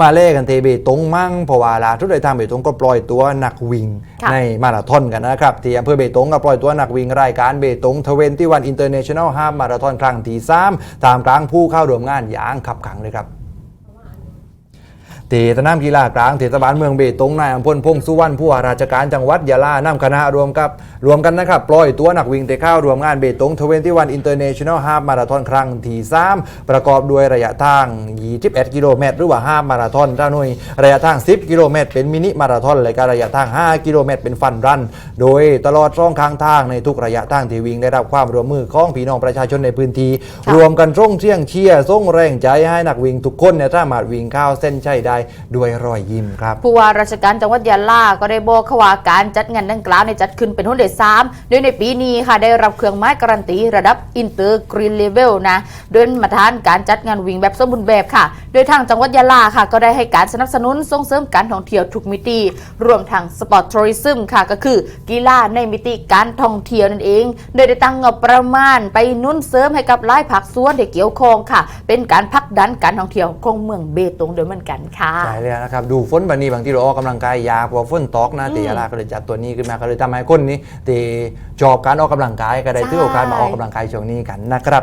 มาเล่กันเทเบตงมั่งเพราะว่าล่าทุกในทางเบตงก็ปล่อยตัวนักวิ่งค่ะในมาราธอนกันนะครับที่อำเภอเบตงก็ปล่อยตัวนักวิ่งรายการเบตงทเวนตี้วันอินเตอร์เนชั่นแนลฮามาราธอนครั้งที่3ตามกลางผู้เข้าร่วมงานอย่างขับขังเลยครับ ตีสนามกีฬากลางเทศบาลเมืองเบตงนายอำพลพงษ์สุวรรณผู้ว่าราชการจังหวัดยะลานำคณะรวมกับรวมกันนะครับปล่อยตัวนักวิ่งเตะข้าวรวมงานเบตง21 International Half Marathon ครั้งที่3ประกอบด้วยระยะทาง 21 กิโลเมตร หรือว่า Half Marathon เจ้าหน่วยระยะทาง 10 กิโลเมตร เป็นมินิมาราธอนและก็ระยะทาง 5 กิโลเมตร เป็นฟันรัน โดยตลอดช่องทางทางในทุกระยะทางที่วิ่งได้รับความร่วมมือของพี่น้องประชาชนในพื้นที่รวมกันส่งเชียงเชียร์ส่งแรงใจให้นักวิ่งทุกคนเนี่ยสามารถวิ่งเข้าวเส้นชัยได้ด้วยรอยยิ้มครับผู้ว่าราชการจังหวัดยะลาก็ได้บอกขว่าการจัดงานดังกล่าวในจัดขึ้นเป็นหุ้นเดชสามโดยในปีนี้ค่ะได้รับเครื่องไม้การันตีระดับอินเตอร์กรีนเลเวลนะโดยมาตรฐานการจัดงานวิ่งแบบสมบูรณ์แบบค่ะ โดยทางจังหวัดยะลาค่ะ ก็ได้ให้การสนับสนุนส่งเสริมการท่องเที่ยวทุกมิติรวมทั้งสปอร์ตทัวริซึมค่ะก็คือกีฬาในมิติการท่องเที่ยวนั่นเอง โดยได้ตั้งงบประมาณไปนุ่นเสริมให้กับหลายภาคส่วนที่เกี่ยวข้องค่ะ เป็นการผลักดันการท่องเที่ยวของเมืองเบตงโดยเหมือนกันค่ะใช่เลยนะครับดูฝนบันนี้บางทีเราออกกำลังกายยากกว่าฝนตกนะแต่ยาลาก็เลยจัดตัวนี้ขึ้นมาก็เลยทำให้คนนี้ที่ชอบการออกกำลังกายก็ได้ถือโอกาสมาออกกำลังกายช่วงนี้กันนะครับ